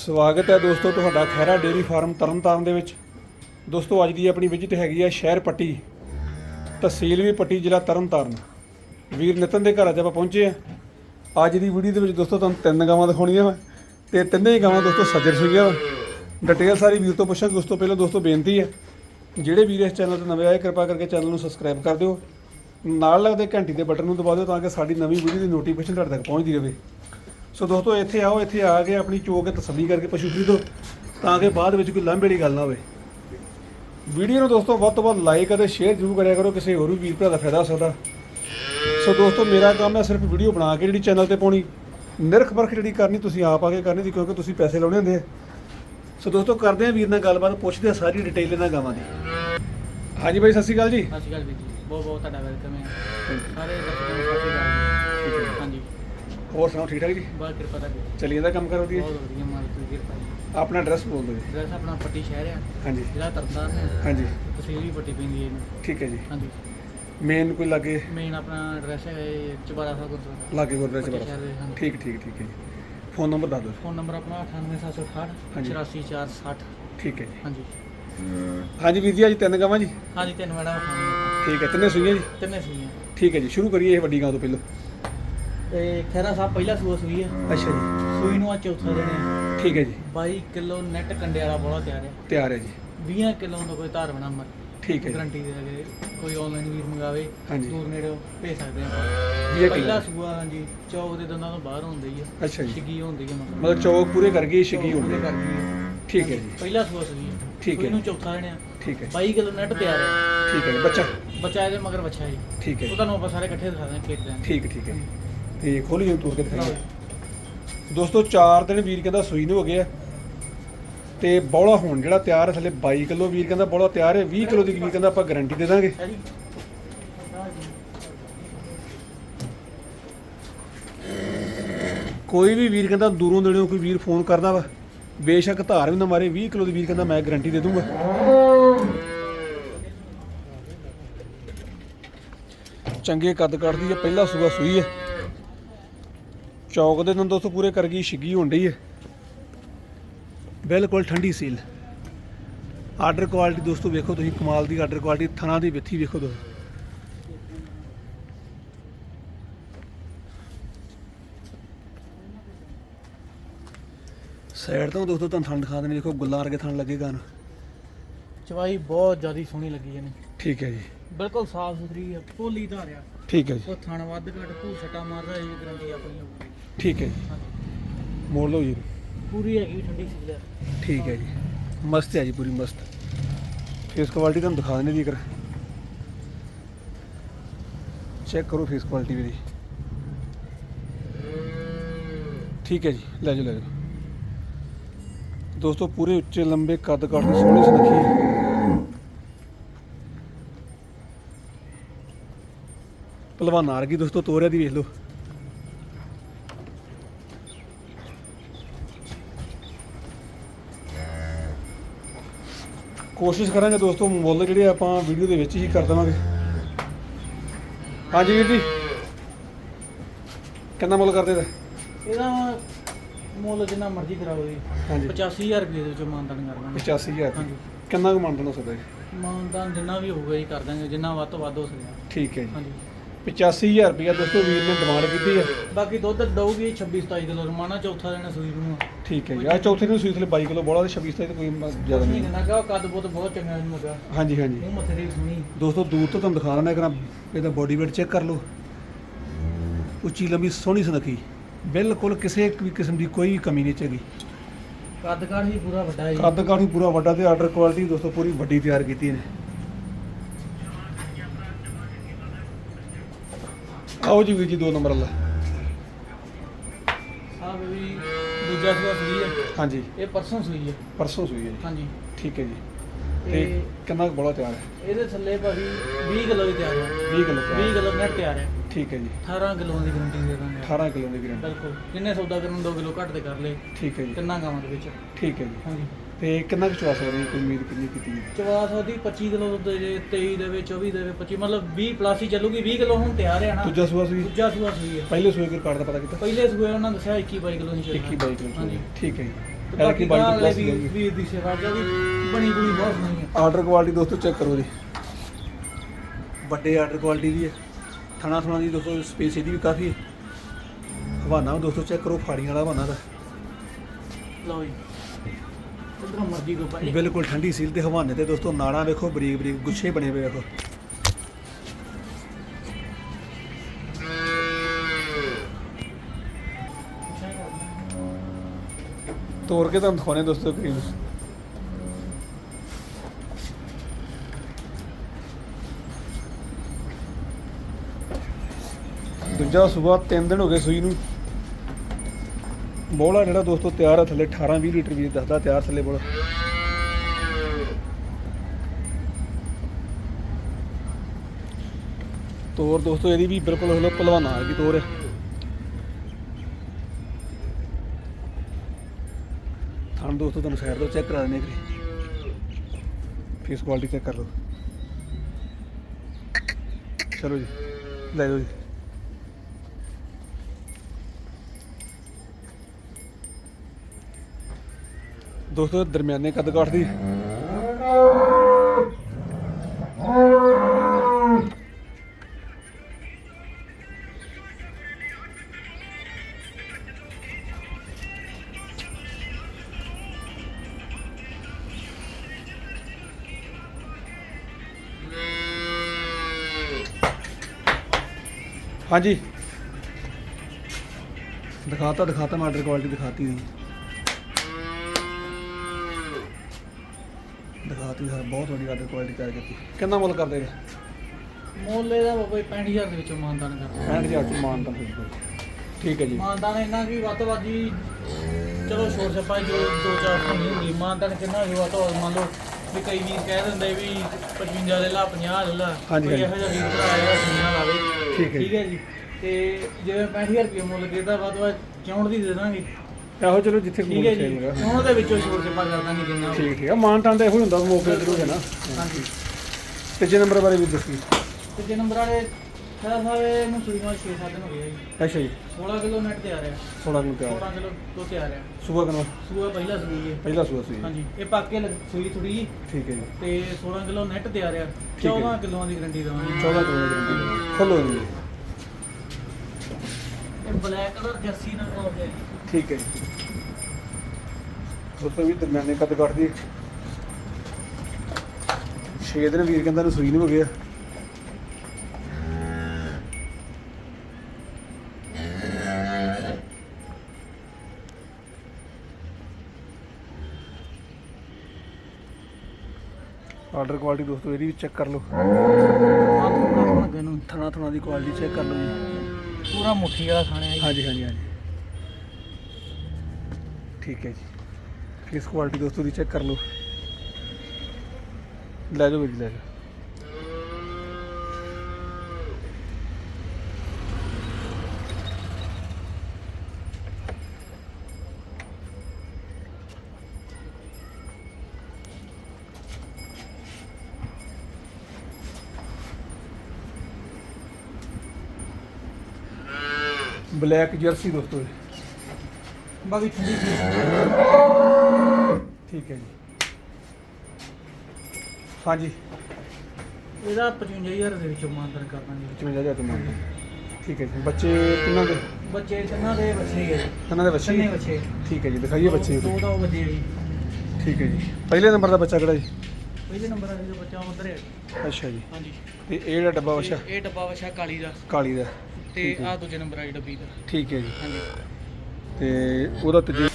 ਸਵਾਗਤ ਹੈ ਦੋਸਤੋ, ਤੁਹਾਡਾ ਖੈਰਾ ਡੇਰੀ ਫਾਰਮ ਤਰਨਤਾਰਨ ਦੇ ਵਿੱਚ। ਦੋਸਤੋ, ਅੱਜ ਦੀ ਆਪਣੀ ਵਿਜ਼ਿਟ ਹੈਗੀ ਹੈ ਸ਼ਹਿਰ ਪੱਟੀ, ਤਹਿਸੀਲ ਵੀ ਪੱਟੀ, ਜ਼ਿਲ੍ਹਾ ਤਰਨਤਾਰਨ। ਵੀਰ ਨਿਤਨ ਦੇ ਘਰ ਅੱਜ ਆਪਾਂ ਪਹੁੰਚੇ ਆ ਅੱਜ ਦੀ ਵੀਡੀਓ ਦੇ ਵਿੱਚ ਦੋਸਤੋ, ਤੁਹਾਨੂੰ ਤਿੰਨ ਗਾਵਾਂ ਦਿਖਾਉਣੀਆਂ ਵਾ ਤੇ ਤਿੰਨੇ ਹੀ ਗਾਵਾਂ ਦੋਸਤੋ ਸੱਜਰ ਸੀਗੀਆਂ ਵਾ। ਡਿਟੇਲ ਸਾਰੀ ਵੀਰ ਤੋਂ ਪੁੱਛਾਂਗੇ। ਉਸ ਤੋਂ ਪਹਿਲਾਂ ਦੋਸਤੋ ਬੇਨਤੀ ਹੈ, ਜਿਹੜੇ ਵੀਰ ਇਸ ਚੈਨਲ ਤੇ ਨਵੇਂ ਆਏ, ਕਿਰਪਾ ਕਰਕੇ ਚੈਨਲ ਨੂੰ ਸਬਸਕ੍ਰਾਈਬ ਕਰ ਦਿਓ। ਨਾਲ ਲੱਗਦੇ ਘੰਟੀ ਦੇ ਬਟਨ ਨੂੰ ਦਬਾ ਦਿਓ ਤਾਂ ਕਿ ਸਾਡੀ ਨਵੀਂ ਵੀਡੀਓ ਦੀ ਨੋਟੀਫਿਕੇਸ਼ਨ ਤੁਹਾਡੇ ਤੱਕ ਪਹੁੰਚਦੀ ਰਹੇ। ਸੋ ਦੋਸਤੋ ਇੱਥੇ ਆਓ ਇੱਥੇ ਆ ਕੇ ਆਪਣੀ ਚੋਕ ਕੇ ਤਸੱਲੀ ਕਰਕੇ ਪਸ਼ੂ ਖਰੀਦੋ ਤਾਂ ਕਿ ਬਾਅਦ ਵਿੱਚ ਕੋਈ ਲਾਂਭੇ ਵਾਲੀ ਗੱਲ ਨਾ ਹੋਵੇ। ਵੀਡੀਓ ਨੂੰ ਦੋਸਤੋ ਵੱਧ ਤੋਂ ਵੱਧ ਲਾਈਕ ਅਤੇ ਸ਼ੇਅਰ ਜ਼ਰੂਰ ਕਰਿਆ ਕਰੋ ਕਿਸੇ ਹੋਰ ਵੀ ਵੀਰ ਭਰਾ ਦਾ ਫਾਇਦਾ ਹੋ ਸਕਦਾ। ਸੋ ਦੋਸਤੋ ਮੇਰਾ ਕੰਮ ਹੈ ਸਿਰਫ ਵੀਡੀਓ ਬਣਾ ਕੇ ਜਿਹੜੀ ਚੈਨਲ ਤੇ ਪਾਉਣੀ। ਨਿਰਖ ਪਰਖ ਜਿਹੜੀ ਕਰਨੀ ਤੁਸੀਂ ਆਪ ਆ ਕੇ ਕਰਨੀ ਦੀ ਕਿਉਂਕਿ ਤੁਸੀਂ ਪੈਸੇ ਲਾਉਣੇ ਹੁੰਦੇ ਆ। ਸੋ ਦੋਸਤੋ ਕਰਦੇ ਆ ਵੀਰ ਨਾਲ ਗੱਲਬਾਤ ਪੁੱਛਦੇ ਆ ਸਾਰੀ ਡਿਟੇਲ ਇਹਨਾਂ ਗਾਵਾਂ ਦੀ। ਹਾਂਜੀ ਬਾਈ ਸਤਿ ਸ਼੍ਰੀ ਅਕਾਲ ਜੀ। ਸਤਿ ਸ਼੍ਰੀ ਅਕਾਲ ਵੀਰ ਜੀ। ਬਹੁਤ ਬਹੁਤ ਤੁਹਾਡਾ ਵੈਲਕਮ ਹੈ। ਸਾਰੇ ਦਰਸ਼ਕਾਂ ਨੂੰ ਸਤਿ ਸ਼੍ਰੀ ਅਕਾਲ। ਹਾਂਜੀ। ਹੋਰ ਸੁਣਾਓ ਠੀਕ ਠਾਕ ਜੀ? ਬਹੁਤ ਕਿਰਪਾ ਤੁਹਾਡੀ। ਚੱਲੀ ਜਾਂਦਾ ਕੰਮ ਕਰੋ ਦੀ ਬਹੁਤ ਵਧੀਆ ਮਾਲਕ ਦੀ ਕਿਰਪਾ ਜੀ। ਆਪਣਾ ਐਡਰੈਸ ਬੋਲ ਦਿਓ ਜੀ। ਐਡਰੈਸ ਆਪਣਾ ਪੱਟੀ ਸ਼ਹਿਰ ਆ। ਹਾਂਜੀ। ਜ਼ਿਲ੍ਹਾ ਤਰਨਤਾਰਨ ਹੈ ਹਾਂਜੀ। ਤਹਿਸੀਲ ਵੀ ਪੱਟੀ ਪੈਂਦੀ ਹੈ ਇਹਨੂੰ। ਠੀਕ ਹੈ ਜੀ। ਹਾਂਜੀ। ਮੇਨ ਕੋਈ ਲਾਗੇ? ਮੇਨ ਆਪਣਾ ਐਡਰੈਸ ਹੈ ਇਹ ਚਬਾਰਾ ਸਾਹਿਬ ਗੁਰਦੁਆਰਾ। ਲਾਗੇ ਗੁਰਦੁਆਰੇ ਚ ਪੱਟੀ ਬੜਾ ਸ਼ਹਿਰ ਦੇ ਹਾਂਜੀ। ਠੀਕ ਠੀਕ ਠੀਕ ਹੈ ਜੀ। ਫੋਨ ਨੰਬਰ ਦੱਸ ਦਿਓ। ਫੋਨ ਨੰਬਰ ਆਪਣਾ 98768 ਹਾਂਜੀ। 84460 ਠੀਕ ਹੈ ਜੀ। ਹਾਂਜੀ। ਹਾਂਜੀ ਵੀਰ ਜੀ ਅੱਜ ਤਿੰਨ ਗਾਵਾਂ ਜੀ? ਹਾਂਜੀ ਤਿੰਨ ਮੈਡਮ ਠੀਕ ਹੈ ਤਿੰਨੇ ਸੂਈਆਂ ਜੀ? ਤਿੰਨੇ ਸੀਗੀਆਂ ਠੀਕ ਹੈ ਜੀ ਸ਼ੁਰੂ ਕਰੀਏ ਇਹ ਵੱਡੀ ਗਾਂ ਤੋਂ ਪਹਿਲਾਂ। ਤੇ ਖੈਰਾ ਸਾਹਿਬ ਪਹਿਲਾ ਸੂਆ ਸੂਈ ਹੈ। ਅੱਛਾ ਜੀ। ਸੂਈ ਨੂੰ ਆ ਚੌਥਾ ਦਿਨ ਹੈ ਠੀਕ ਹੈ ਜੀ। 22 ਕਿਲੋ ਨੈਟ ਕੰਡੇ ਵਾਲਾ ਬੋਲਾ ਤਿਆਰ ਹੈ ਤਿਆਰ ਹੈ ਜੀ। 20 ਕਿਲੋ ਦਾ ਕੋਈ ਧਾਰ ਬਣਾ ਮਰ ਠੀਕ ਹੈ ਜੀ। ਗਰੰਟੀ ਦੇ ਦੇ ਕੋਈ ਆਨਲਾਈਨ ਵੀਰ ਮੰਗਾਵੇ। ਹਾਂਜੀ। ਦੂਰ ਨੇੜੇ ਭੇਜ ਸਕਦੇ ਆਪਾਂ। ਕਿੱਲੋ। ਪਹਿਲਾ ਸੂਆ ਹਾਂਜੀ ਚੌਕ ਦੇ ਦੰਦਾਂ ਤੋਂ ਬਾਹਰ ਹੁੰਦੀ ਹੈ ਅੱਛਾ ਜੀ। ਛਿੱਗੀ ਹੁੰਦੀ ਹੈ ਮਤਲਬ। ਮਤਲਬ ਚੌਕ ਪੂਰੇ ਕਰ ਗਈ ਛਿੱਕੀ ਹੋ ਗਈ ਹੈ। ਠੀਕ ਹੈ ਜੀ। ਪਹਿਲਾ ਸੂਆ ਸੂਈ ਹੈ ਠੀਕ ਹੈ। ਇਹਨੂੰ ਚੌਥਾ ਦੇਣਾ ਠੀਕ ਹੈ 22 ਕਿਲੋ ਨੈਟ ਤਿਆਰ ਹੈ ਠੀਕ ਹੈ ਜੀ। ਬੱਚਾ? ਬੱਚਾ ਇਹਦੇ ਮਗਰ ਬੱਚਾ ਹੈ ਠੀਕ ਹੈ ਉਹ ਜੀ ਤੁਹਾਨੂੰ ਆਪਾਂ ਸਾਰੇ ਇਕੱਠੇ ਦਿਖਾ ਦਾਂਗੇ ਖੇਤ ਦੇ ਠੀਕ ਠੀਕ ਹੈ ਤੇ ਖੋਲੀ ਜੀ ਤੋੜ ਕੇ ਦਿਖਾਈਏ। ਦੋਸਤੋ 4 ਦਿਨ ਵੀਰ ਕਹਿੰਦਾ ਸੂਈ ਨੂੰ ਹੋ ਗਿਆ ਤੇ ਬੌਲਾ ਹੁਣ ਜਿਹੜਾ ਤਿਆਰ ਹੈ, ਥੱਲੇ 22 ਕਿਲੋ ਵੀਰ ਕਹਿੰਦਾ ਬੌਲਾ ਤਿਆਰ ਹੈ 20 ਕਿਲੋ ਦੀ ਵੀਰ ਕਹਿੰਦਾ ਆਪਾਂ ਗਾਰੰਟੀ ਦੇ ਦਾਂਗੇ। ਕੋਈ ਵੀ ਵੀਰ ਕਹਿੰਦਾ ਦੂਰੋਂ ਨੇੜਿਓਂ ਕੋਈ ਵੀਰ ਫੋਨ ਕਰਦਾ ਵਾ, ਬੇਸ਼ੱਕ ਧਾਰ ਵੀ ਨਾ ਮਾਰੇ 20 ਕਿਲੋ ਦੀ ਵੀਰ ਕਹਿੰਦਾ ਮੈਂ ਗਾਰੰਟੀ ਦੇ ਦੂੰਗਾ। ਚੰਗੇ ਕੱਦ ਕੱਢਦੀ ਹੈ ਪਹਿਲਾ ਸੂਆ ਸੂਈ ਹੈ। ਚੌਕ ਦੇ ਨਾਲ ਦੋਸਤੋ ਪੂਰੇ ਕਰ ਗਈ ਛਿੱਗੀ ਹੋਣ ਡਈ ਹੈ ਬਿਲਕੁਲ ਠੰਡੀ ਸੀਲ। ਆਰਡਰ ਕੁਆਲਿਟੀ ਦੋਸਤੋ ਵੇਖੋ ਤੁਸੀਂ ਕਮਾਲ ਦੀ ਆਰਡਰ ਕੁਆਲਿਟੀ ਥਣਾ ਦੀ ਵਿੱਥੀ ਵੇਖੋ ਦੋਸਤੋ ਸਾਈਡ ਤੋਂ ਦੋਸਤੋ ਤੁਹਾਨੂੰ ਥਣ ਦਿਖਾ ਦੇਣੇ ਦੇਖੋ ਗੁੱਲਾਂ ਵਰਗੇ ਥਣ ਲੱਗੇਗਾ ਨਾ। ਚਵਾਈ ਬਹੁਤ ਜ਼ਿਆਦਾ ਸੋਹਣੀ ਲੱਗੀ ਇਹਨੂੰ। ਠੀਕ ਹੈ ਜੀ। ਬਿਲਕੁਲ ਸਾਫ਼ ਸੁਥਰੀ ਹੈ ਭੋਲੀ ਧਾਰਿਆ। ਠੀਕ ਹੈ ਜੀ। ਉਹ ਥਣ ਵੱਧ ਘੱਟ ਭੂ ਛਟਾ ਮਾਰਦਾ ਇਹ ਗਰੰਟੀ ਆਪਣੀ। ਠੀਕ ਹੈ ਜੀ। ਮੋੜ ਲਓ ਜੀ। ਪੂਰੀ ਹੈਗੀ ਠੰਡੀ ਸੀਲ ਠੀਕ ਹੈ ਜੀ। ਮਸਤ ਹੈ ਜੀ ਪੂਰੀ ਮਸਤ। ਫੇਸ ਕੁਆਲਿਟੀ ਤੁਹਾਨੂੰ ਦਿਖਾ ਦਿੰਦੇ ਜੀ ਕਰ ਚੈੱਕ ਕਰੋ ਫੇਸ ਕੁਆਲਿਟੀ ਮੇਰੀ ਠੀਕ ਹੈ ਜੀ ਲੈ ਜਾਓ ਲੈ ਜਾਓ। ਦੋਸਤੋ ਪੂਰੇ ਉੱਚੇ ਲੰਬੇ ਕੱਦ ਕਾਠ ਦੀ ਸੋਹਣੀ ਸੁਨੱਖੀ ਹੈ ਪਹਿਲਵਾਨ ਆ ਗਈ ਦੋਸਤੋ ਤੋਰਿਆ ਦੀ ਵੇਖ ਲਓ। ਕੋਸ਼ਿਸ਼ ਕਰਾਂਗੇ ਦੋਸਤੋ ਮੁੱਲ ਜਿਹੜੇ ਆਪਾਂ ਵੀਡੀਓ ਦੇ ਵਿੱਚ ਹੀ ਕਰ ਦੇਵਾਂਗੇ। ਹਾਂਜੀ ਵੀਰ ਜੀ ਕਿੰਨਾ ਮੁੱਲ ਕਰਦੇ ਦਾ ਇਹਦਾ ਮੁੱਲ ਜਿੰਨਾ ਮਰਜ਼ੀ ਕਰਾਓ ਜੀ। ਹਾਂਜੀ। 85000 ਰੁਪਏ ਦੇ ਵਿੱਚੋਂ ਮਾਨਦਾਨ ਕਰ ਦਾਂਗੇ। 85000 ਹਾਂਜੀ। ਕਿੰਨਾ ਕੁ ਮੰਨਦਾ ਹੋ ਸਕਦਾ ਜੀ? ਮਾਨਦਾਨ ਜਿੰਨਾ ਵੀ ਹੋਊਗਾ ਜੀ ਕਰ ਦਾਂਗੇ ਜਿੰਨਾ ਵੱਧ ਤੋਂ ਵੱਧ ਹੋ ਸਕਦਾ ਠੀਕ ਹੈ ਜੀ। ਹਾਂਜੀ। 85000 ਰੁਪਇਆ ਦੋਸਤੋ ਵੀਰ ਨੇ ਡਿਮਾਂਡ ਕੀਤੀ ਹੈ ਬਾਕੀ ਦੁੱਧ ਦਊਗੀ 26 27 ਕਿਲੋ ਰਮਾਨਾ ਚੌਥਾ ਦੇਣਾ ਸੂਈ ਨੂੰ। ਠੀਕ ਹੈ ਜੀ। ਆ ਚੌਥੇ ਨੂੰ ਸੂਈ ਥਲੇ 22 ਕਿਲੋ ਬੋਲਾ ਤੇ 26 ਤੇ ਕੋਈ ਮ- ਜ਼ਿਆਦਾ ਨਹੀਂ। ਨਹੀਂ ਨਾ ਕਹਾ ਕੱਦ ਬਹੁਤ ਬਹੁਤ ਚੰਗਾ ਇਹਨੂੰ ਲੱਗਾ ਹਾਂਜੀ ਹਾਂਜੀ। ਮੂੰਹ ਮੱਥੇ ਦੀ ਸੁਣੀ ਦੋਸਤੋ ਦੂਰ ਤੋਂ ਤੁਹਾਨੂੰ ਦਿਖਾ ਦਿੰਦਾ ਕਰਾਂ ਇਹਦਾ ਬੋਡੀ weight ਚੈੱਕ ਕਰ ਲਓ। ਉੱਚੀ ਲੰਬੀ ਸੋਹਣੀ ਸੁਨੱਖੀ। ਬਿਲਕੁਲ ਕਿਸੇ ਵੀ ਕਿਸਮ ਦੀ ਕੋਈ ਕਮੀ ਨਹੀਂ ਚਾਹੀਦੀ ਕੱਦ ਕਾਠ ਹੀ ਪੂਰਾ ਵੱਡਾ ਹੈ ਕੱਦ ਕਾਠੀ ਪੂਰਾ ਵੱਡਾ ਤੇ ਆਰਡਰ ਕੁਆਲਿਟੀ ਦੋਸਤੋ ਪੂਰੀ ਵੱਡੀ ਤਿਆਰ ਕੀਤੀ ਨੇ ਆਓ ਜੀ ਵੀਰ ਜੀ ਦੋ ਨੰਬਰ ਵਾਲਾ। ਆਹ ਵੀ ਦੂਜਾ ਸੂਆ ਸੂਈ ਹੈ ਹਾਂਜੀ। ਇਹ ਪਰਸੋਂ ਸੂਈ ਹੈ ਪਰਸੋਂ ਸੂਈ ਹੈ ਜੀ। ਹਾਂਜੀ। ਠੀਕ ਹੈ ਜੀ। ਤੇ ਤੇ ਕਿੰਨਾ ਕੁ ਬੋਲਾ ਤਿਆਰ ਹੈ? ਇਹਦੇ ਥੱਲੇ ਭਾਜੀ 20 ਕਿਲੋ ਦੀ ਤਿਆਰ ਹੈ 20 ਕਿਲੋ 20 ਤਿਆਰ ਕਿਲੋ ਨੈਟ ਤਿਆਰ ਹੈ। ਠੀਕ ਹੈ ਜੀ। 18 ਕਿਲੋ ਦੀ ਗਰੰਟੀ ਦੇ ਦਾਂਗੇ। 18 ਕਿਲੋ ਦੀ ਗਰੰਟੀ ਬਿਲਕੁਲ। ਜਿੰਨੇ ਸੌਦਾ ਕਰਨ 2 ਕਿਲੋ ਘੱਟ ਤੇ ਕਰ ਲੇ ਠੀਕ ਹੈ ਜੀ। ਤਿੰਨਾਂ ਗਾਵਾਂ ਦੇ ਵਿੱਚ। ਠੀਕ ਹੈ ਜੀ। ਹਾਂਜੀ। ਤੇ ਕਿੰਨਾ ਕੁ ਚਵਾ ਸਕਦੇ ਕੋਈ ਉਮੀਦ ਕਿੰਨੀ ਕੀਤੀ ਜੀ ਚਵਾ ਸਕਦੀ 25 ਕਿਲੋ ਦੁੱਧ ਜੇ 23 ਦੇਵੇ 24 ਦੇਵੇ 25 ਮਤਲਬ 20 ਪਲੱਸ ਹੀ ਚੱਲੂਗੀ 20 ਕਿਲੋ ਹੁਣ ਤਿਆਰ ਹੈ ਨਾ। ਦੂਜਾ ਸੂਆ ਸੂਈ? ਦੂਜਾ ਸੂਆ ਸੂਈ ਹੈ। ਪਹਿਲੇ ਸੂਏ ਕੇ ਕਾਰਡ ਦਾ ਪਤਾ ਕੀਤਾ? ਪਹਿਲੇ ਸੂਏ ਉਹਨਾਂ ਦੱਸਿਆ 21 22 ਕਿਲੋ ਨਹੀਂ 21 22 ਕਿਲੋ ਹਾਂਜੀ। ਠੀਕ ਹੈ ਜੀ। ਤੇ ਐਤਕੀ ਬਾਕੀ ਬਾਈ ਦੀ plus ਵੀ ਦੀ ਸੇਵਾ ਵੀ ਬਣੀ ਬੁਣੀ ਬਹੁਤ ਸੋਹਣੀ ਹੈ। ਆਰਡਰ ਕੁਆਲਿਟੀ ਦੋਸਤੋ ਚੈੱਕ ਕਰੋ ਜੀ। ਵੱਡੇ ਆਰਡਰ ਕੁਆਲਿਟੀ ਦੀ ਹੈ। ਥਣਾ ਥਣਾ ਦੀ ਦੋਸਤੋ ਸਪੇਸ ਇਹਦੀ ਵੀ ਕਾਫੀ ਹੈ। ਹਵਾਨਾ ਦੋਸਤੋ ਚੈੱਕ ਕਰੋ ਫਾੜੀਆਂ ਵਾਲਾ ਹਵਾਨਾ ਦਾ। ਲਓ ਜੀ। ਉਧਰੋਂ ਮਰਜ਼ੀ ਕੋ ਭਾਈ। ਬਿਲਕੁਲ ਠੰਡੀ ਸੀਲ ਤੇ ਹਵਾਨੇ ਤੇ ਦੋਸਤੋ, ਨਾੜਾਂ ਵੇਖੋ, ਬਰੀਕ ਬਰੀਕ ਗੁੱਛੇ ਬਣੇ ਹੋਏ ਵੇਖੋ। ਤੋੜ ਕੇ ਤੁਹਾਨੂੰ ਦਿਖਾਉਣੇ ਦੋਸਤੋ ਕਰੀਬ ਦੂਜਾ ਸਵੇਰ 3 ਦਿਨ ਹੋ ਗਏ ਸੂਈ ਨੂੰ। ਬੋਲਾ ਜਿਹੜਾ ਦੋਸਤੋ ਤਿਆਰ ਹੈ ਥੱਲੇ 18 20 ਲੀਟਰ ਵੀ ਦੱਸਦਾ ਤਿਆਰ ਥੱਲੇ ਬੋਲਾ। ਤੋਰ ਦੋਸਤੋ, ਇਹਦੀ ਵੀ ਬਿਲਕੁਲ ਹਲੋ ਪਹਿਲਵਾਨਾਂ ਵਰਗੀ ਤੋਰ ਹੈ ਥਾਂ ਦੋਸਤੋ, ਤੁਹਾਨੂੰ ਸਾਈਡ ਤੋਂ ਚੈੱਕ ਕਰਾ ਦਿੰਦੇ ਕਿ ਫੇਸ ਕੁਆਲਿਟੀ ਚੈੱਕ ਕਰ ਲਓ। ਚਲੋ ਜੀ, ਲੈ ਲਓ ਜੀ। ਦੋਸਤੋ ਦਰਮਿਆਨੇ ਕੱਦ ਕਾਠ ਦੀ। ਹਾਂਜੀ। ਦਿਖਾਤਾ ਦਿਖਾਤਾ ਮਾਡਰ ਕੁਆਲਿਟੀ ਦਿਖਾਤੀ। ਜੀ ਦਿਖਾਤੀ ਸਰ ਬਹੁਤ ਵੱਡੀ ਆਰਡਰ ਕੁਆਲਿਟੀ ਤਿਆਰ ਕੀਤੀ। ਕਿੰਨਾ ਮੁੱਲ ਕਰ ਦੇਗਾ ਮੁੱਲ ਇਹਦਾ ਬਾਬਾ ਜੀ 65000 ਦੇ ਵਿੱਚੋਂ ਮਾਨਦਾਨ ਕਰਦਾ 65000 ਚ ਮਾਨਤਾ ਬਿਲਕੁਲ ਠੀਕ ਹੈ ਜੀ। ਮਾਨਦਾਨ ਇੰਨਾ ਕੀ ਵੱਧ ਵੱਧ ਜੀ ਚਲੋ ਛੋਟ ਛਪਾ ਜੋ ਦੋ ਚਾਰ ਨਹੀਂ ਹੁੰਦੀ ਮਾਨਦਾਨ ਕਿੰਨਾ ਹੋਊਗਾ ਤਾਂ ਮੰਨ ਲਓ ਵੀ ਕਈ ਵੀਰ ਕਹਿ ਦਿੰਦੇ ਵੀ 55 ਲੈ ਲਾ 50 ਲੈ ਲਾ ਕੋਈ। ਇਹੋ ਜਿਹਾ ਵੀਰ ਭਰਾ ਆਇਆ ਸੁਣਿਆ ਲਾਵੇ। ਠੀਕ ਹੈ ਜੀ। ਹੈ ਤੇ ਜਿਵੇਂ 65000 ਰੁਪਏ ਮੁੱਲ ਦੇਦਾ ਵੱਧ ਵੱਧ 64 ਦੀ ਦੇ ਦਾਂਗੇ। ਇਹੋ ਚਲੋ ਜਿੱਥੇ ਠੀਕ ਹੈ ਕੋਲ ਜੀ। ਸੇਲ ਉਹਨਾਂ ਦੇ ਵਿੱਚੋਂ ਛੋਟ ਛਪਾ ਕਰ ਦਾਂਗੇ ਜਿੰਨਾ ਠੀਕ ਠੀਕ ਹੈ ਮਾਨਤਾਂ ਦਾ ਇਹੋ ਹੀ ਹੁੰਦਾ ਮੌਕੇ ਜ਼ਰੂਰ ਹੈ ਨਾ। ਹਾਂਜੀ। ਤੀਜੇ ਨੰਬਰ ਬਾਰੇ ਵੀ ਦੱਸੀ। ਤੇ ਜੇ ਨੰਬਰ ਵਾਲੇ ਖੜਾ ਸਾਹਿਬ ਨੂੰ ਸੂਈ ਨਾਲ 6 7 ਦਿਨ ਹੋ ਗਏ ਜੀ। ਅੱਛਾ ਜੀ। 16 ਕਿਲੋ ਨੈਟ ਤੇ ਆ ਰਿਹਾ। 16 ਨੂੰ ਤਿਆਰ 16 ਕਿਲੋ ਤੋਂ ਤੇ ਆ ਰਿਹਾ। ਸੂਆ ਕਨਵਾ ਸੂਆ ਪਹਿਲਾ ਸੂਈ ਹੈ। ਪਹਿਲਾ ਸੂਆ ਸੀ ਹਾਂਜੀ। ਇਹ ਪਾਕੇ ਲੱਗ- ਸੂਈ ਥੋੜੀ ਜੀ। ਠੀਕ ਹੈ ਜੀ। ਤੇ 16 ਕਿਲੋ ਨੈਟ ਤੇ ਆ ਰਿਹਾ। ਠੀਕ ਹੈ। 14 ਕਿਲੋਆਂ ਦੀ ਗਰੰਟੀ ਦਵਾਂਗੇ। 14 ਕਿਲੋ ਦੀ ਗਰੰਟੀ ਹੋ ਜੀ। ਇਹ ਬਲੈਕ ਕਲਰ ਜਰਸੀ ਨਾਲ ਹੋ ਗਿਆ ਜੀ। ਠੀਕ ਹੈ ਜੀ। ਦੋਸਤੋ ਵੀ ਦਰਮਿਆਨੇ ਕੱਦ ਕੱਟਦੀ 6 ਦਿਨ ਵੀਰ ਕਹਿੰਦਾ ਨੂੰ ਸੂਈ ਨਹੀਂ ਹੋ ਗਿਆ ਆਰਡਰ ਕੁਆਲਿਟੀ ਦੋਸਤੋ ਇਹਦੀ ਵੀ ਚੈੱਕ ਕਰ ਲਓ। ਥਣਾ ਥਣਾ ਦੀ ਕੁਆਲਿਟੀ ਚੈੱਕ ਕਰ ਲਓ ਜੀ। ਪੂਰਾ ਮੁੱਠੀ ਵਾਲਾ ਖਾਣਾ ਜੀ। ਹਾਂਜੀ ਹਾਂਜੀ ਹਾਂਜੀ। ਠੀਕ ਹੈ ਜੀ। ਫੇਸ ਕੁਆਲਿਟੀ ਦੋਸਤੋ ਦੀ ਚੈੱਕ ਕਰ ਲਓ। ਲੈ ਜਾਓ ਜੀ, ਲੈ ਜਾਓ। ਬਲੈਕ ਜਰਸੀ ਦੋਸਤੋ ਬਾਕੀ ਠੰਡੀ ਸੀ ਠੀਕ ਹੈ ਜੀ। ਹਾਂਜੀ। ਇਹਦਾ 55000 ਦੇ ਵਿੱਚੋਂ ਮਾਨਤਨ ਕਰ ਦਾਂਗੇ। 55000 ਤੋਂ ਮੰਗਦੇ ਠੀਕ ਹੈ ਜੀ। ਬੱਚੇ ਕਿੰਨਾਂ ਦੇ? ਬੱਚੇ ਤਿੰਨਾਂ ਦੇ ਬੱਚੇ ਹੀ ਜੀ। ਇਹਨਾਂ ਦੇ ਬੱਚੇ? ਤਿੰਨੇ ਬੱਚੇ। ਠੀਕ ਹੈ ਜੀ ਦਿਖਾਈਏ ਬੱਚੇ ਦੋ ਤਾਂ ਉਹ ਬੱਚੇ ਜੀ। ਠੀਕ ਹੈ ਜੀ। ਪਹਿਲੇ ਨੰਬਰ ਦਾ ਬੱਚਾ ਕਿਹੜਾ ਜੀ? ਪਹਿਲੇ ਨੰਬਰ ਵਾਲੇ ਦਾ ਬੱਚਾ ਉਧਰ ਹੈ। ਅੱਛਾ ਜੀ। ਹਾਂਜੀ। ਤੇ ਇਹ ਜਿਹੜਾ ਡੱਬਾ ਵਛਾ ਇਹ ਡੱਬਾ ਵਛਾ ਕਾਲੀ ਦਾ। ਕਾਲੀ ਦਾ। ਤੇ ਠੀਕ ਹੈ। ਆ ਦੂਜੇ ਨੰਬਰ ਵਾਲੀ ਡੱਬੀ ਦਾ। ਠੀਕ ਹੈ ਜੀ। ਹਾਂਜੀ। ਤੇ ਉਹਦਾ ਤੀਜੇ